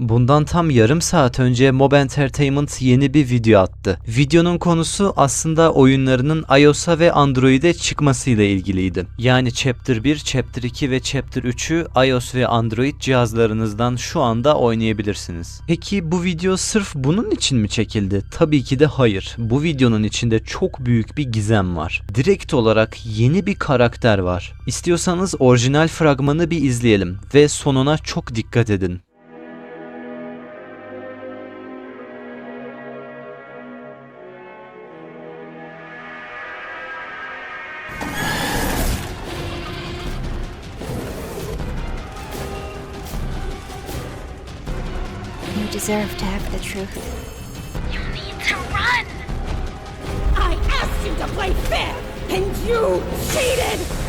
Bundan tam yarım saat önce Mob Entertainment yeni bir video attı. Videonun konusu aslında oyunlarının iOS'a ve Android'e çıkmasıyla ilgiliydi. Yani Chapter 1, Chapter 2 ve Chapter 3'ü iOS ve Android cihazlarınızdan şu anda oynayabilirsiniz. Peki bu video sırf bunun için mi çekildi? Tabii ki de hayır. Bu videonun içinde çok büyük bir gizem var. Direkt olarak yeni bir karakter var. İstiyorsanız orijinal fragmanı bir izleyelim ve sonuna çok dikkat edin. Deserve to have the truth. You need to run! I asked you to play fair, and you cheated!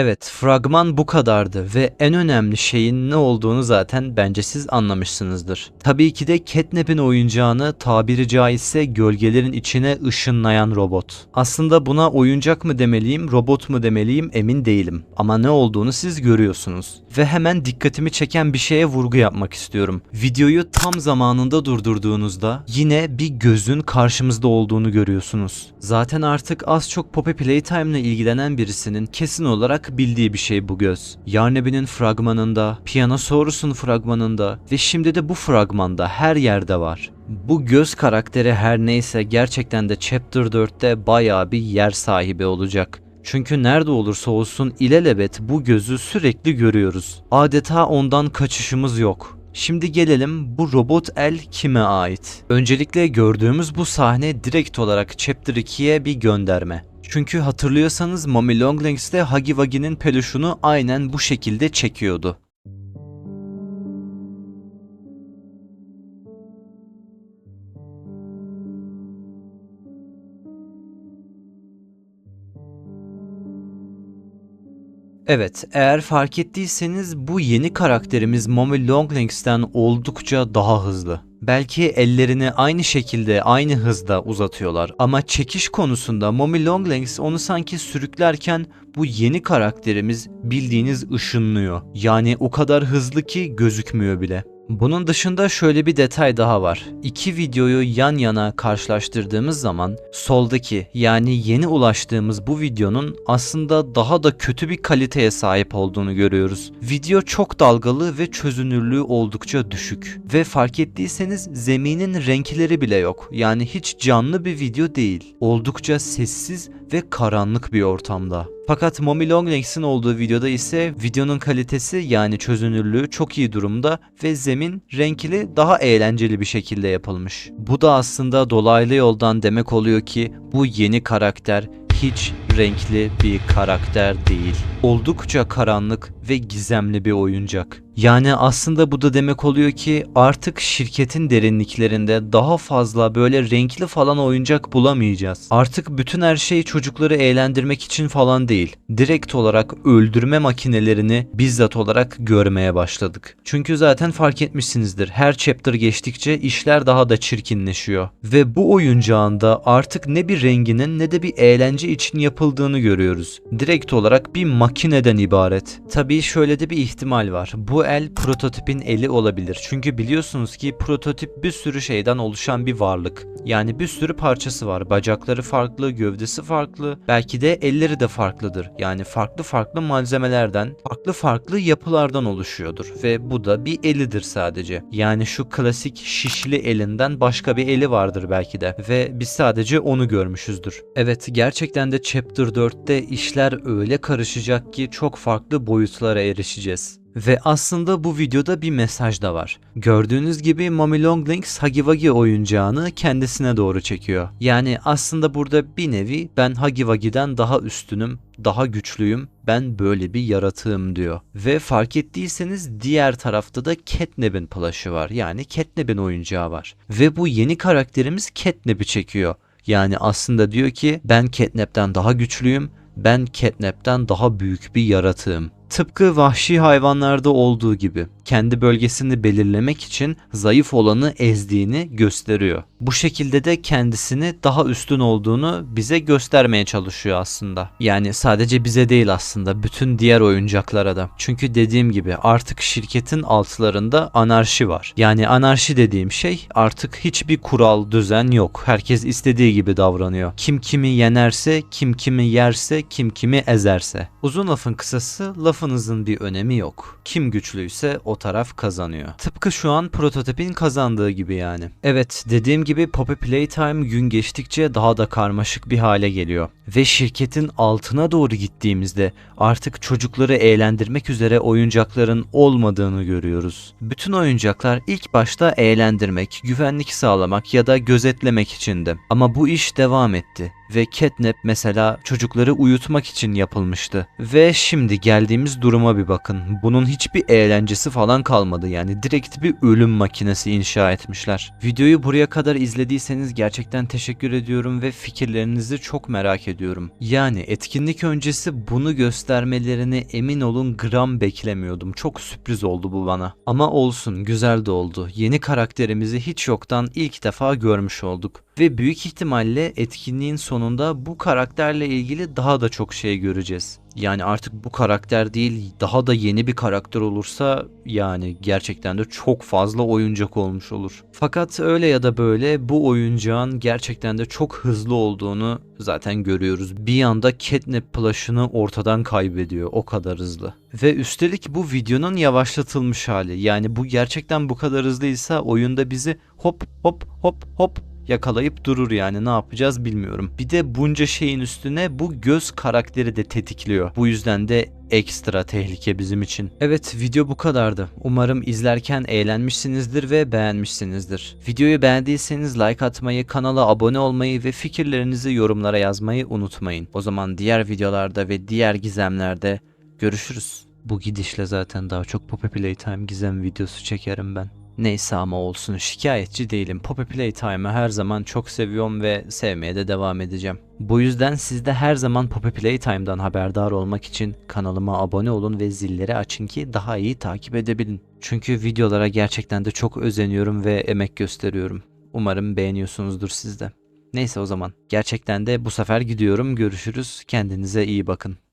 Evet, fragman bu kadardı ve en önemli şeyin ne olduğunu zaten bence siz anlamışsınızdır. Tabii ki de Catnap'in oyuncağını tabiri caizse gölgelerin içine ışınlayan robot. Aslında buna oyuncak mı demeliyim, robot mu demeliyim emin değilim. Ama ne olduğunu siz görüyorsunuz. Ve hemen dikkatimi çeken bir şeye vurgu yapmak istiyorum. Videoyu tam zamanında durdurduğunuzda yine bir gözün karşımızda olduğunu görüyorsunuz. Zaten artık az çok Poppy Playtime ile ilgilenen birisinin kesin olarak bildiği bir şey bu göz. Yarnebi'nin fragmanında, Pianosaurus'un fragmanında ve şimdi de bu fragmanda her yerde var. Bu göz karakteri her neyse gerçekten de Chapter 4'te bayağı bir yer sahibi olacak. Çünkü nerede olursa olsun ilelebet bu gözü sürekli görüyoruz. Adeta ondan kaçışımız yok. Şimdi gelelim bu robot el kime ait? Öncelikle gördüğümüz bu sahne direkt olarak Chapter 2'ye bir gönderme. Çünkü hatırlıyorsanız Mommy Longlegs'te Huggy Wuggy'nin peluşunu aynen bu şekilde çekiyordu. Evet, eğer fark ettiyseniz bu yeni karakterimiz Mommy Longlegs'ten oldukça daha hızlı. Belki ellerini aynı şekilde, aynı hızda uzatıyorlar ama çekiş konusunda Mommy Longlegs onu sanki sürüklerken bu yeni karakterimiz bildiğiniz ışınlıyor. Yani o kadar hızlı ki gözükmüyor bile. Bunun dışında şöyle bir detay daha var. İki videoyu yan yana karşılaştırdığımız zaman soldaki yani yeni ulaştığımız bu videonun aslında daha da kötü bir kaliteye sahip olduğunu görüyoruz. Video çok dalgalı ve çözünürlüğü oldukça düşük. Ve fark ettiyseniz zeminin renkleri bile yok. Yani hiç canlı bir video değil. Oldukça sessiz ve karanlık bir ortamda. Fakat Mommy Longlegs'in olduğu videoda ise videonun kalitesi yani çözünürlüğü çok iyi durumda ve zemin renkli daha eğlenceli bir şekilde yapılmış. Bu da aslında dolaylı yoldan demek oluyor ki bu yeni karakter hiç renkli bir karakter değil. Oldukça karanlık ve gizemli bir oyuncak. Yani aslında bu da demek oluyor ki artık şirketin derinliklerinde daha fazla böyle renkli falan oyuncak bulamayacağız. Artık bütün her şey çocukları eğlendirmek için falan değil. Direkt olarak öldürme makinelerini bizzat olarak görmeye başladık. Çünkü zaten fark etmişsinizdir. Her chapter geçtikçe işler daha da çirkinleşiyor. Ve bu oyuncağın da artık ne bir renginin ne de bir eğlence için yapıldığını görüyoruz. Direkt olarak bir makineden ibaret. Tabii şöyle de bir ihtimal var. Bu el prototipin eli olabilir. Çünkü biliyorsunuz ki prototip bir sürü şeyden oluşan bir varlık. Yani bir sürü parçası var. Bacakları farklı, gövdesi farklı. Belki de elleri de farklıdır. Yani farklı farklı malzemelerden, farklı farklı yapılardan oluşuyordur. Ve bu da bir elidir sadece. Yani şu klasik şişli elinden başka bir eli vardır belki de. Ve biz sadece onu görmüşüzdür. Evet gerçekten de Chapter 4'te işler öyle karışacak ki çok farklı boyutlara erişeceğiz. Ve aslında bu videoda bir mesaj da var. Gördüğünüz gibi Mommy Longlegs Wuggy oyuncağını kendisine doğru çekiyor. Yani aslında burada bir nevi ben Huggy Wuggy'den daha üstünüm, daha güçlüyüm, ben böyle bir yaratığım diyor. Ve fark ettiyseniz diğer tarafta da Catnap'in plaşı var. Yani Catnap'in oyuncağı var. Ve bu yeni karakterimiz Catnap'i çekiyor. Yani aslında diyor ki ben Catnap'ten daha güçlüyüm, ben Catnap'ten daha büyük bir yaratığım. Tıpkı vahşi hayvanlarda olduğu gibi kendi bölgesini belirlemek için zayıf olanı ezdiğini gösteriyor. Bu şekilde de kendisini daha üstün olduğunu bize göstermeye çalışıyor aslında. Yani sadece bize değil aslında bütün diğer oyuncaklara da. Çünkü dediğim gibi artık şirketin altlarında anarşi var. Yani anarşi dediğim şey artık hiçbir kural, düzen yok. Herkes istediği gibi davranıyor. Kim kimi yenerse, kim kimi yerse, kim kimi ezerse. Uzun lafın kısası lafınızın bir önemi yok. Kim güçlüyse o taraf kazanıyor. Tıpkı şu an prototipin kazandığı gibi yani. Evet dediğim gibi Poppy Playtime gün geçtikçe daha da karmaşık bir hale geliyor. Ve şirketin altına doğru gittiğimizde artık çocukları eğlendirmek üzere oyuncakların olmadığını görüyoruz. Bütün oyuncaklar ilk başta eğlendirmek, güvenlik sağlamak ya da gözetlemek içindi. Ama bu iş devam etti ve catnap mesela çocukları uyutmak için yapılmıştı. Ve şimdi geldiğimiz duruma bir bakın. Bunun hiçbir eğlencesi falan kalmadı yani direkt bir ölüm makinesi inşa etmişler. Videoyu buraya kadar izlediyseniz gerçekten teşekkür ediyorum ve fikirlerinizi çok merak ediyorum. Yani etkinlik öncesi bunu göstermelerini emin olun gram beklemiyordum. Çok sürpriz oldu bu bana. Ama olsun güzel de oldu. Yeni karakterimizi hiç yoktan ilk defa görmüş olduk. Ve büyük ihtimalle etkinliğin sonunda bu karakterle ilgili daha da çok şey göreceğiz. Yani artık bu karakter değil daha da yeni bir karakter olursa yani gerçekten de çok fazla oyuncak olmuş olur. Fakat öyle ya da böyle bu oyuncağın gerçekten de çok hızlı olduğunu zaten görüyoruz. Bir anda catnap plush'ını ortadan kaybediyor o kadar hızlı. Ve üstelik bu videonun yavaşlatılmış hali. Yani bu gerçekten bu kadar hızlıysa oyunda bizi hop hop hop hop yakalayıp durur yani ne yapacağız bilmiyorum. Bir de bunca şeyin üstüne bu göz karakteri de tetikliyor. Bu yüzden de ekstra tehlike bizim için. Evet video bu kadardı. Umarım izlerken eğlenmişsinizdir ve beğenmişsinizdir. Videoyu beğendiyseniz like atmayı, kanala abone olmayı ve fikirlerinizi yorumlara yazmayı unutmayın. O zaman diğer videolarda ve diğer gizemlerde görüşürüz. Bu gidişle zaten daha çok Poppy Playtime gizem videosu çekerim ben. Neyse ama olsun şikayetçi değilim. Poppy Playtime'ı her zaman çok seviyorum ve sevmeye de devam edeceğim. Bu yüzden siz de her zaman Poppy Playtime'dan haberdar olmak için kanalıma abone olun ve zilleri açın ki daha iyi takip edebilin. Çünkü videolara gerçekten de çok özeniyorum ve emek gösteriyorum. Umarım beğeniyorsunuzdur siz de. Neyse o zaman gerçekten de bu sefer gidiyorum. Görüşürüz. Kendinize iyi bakın.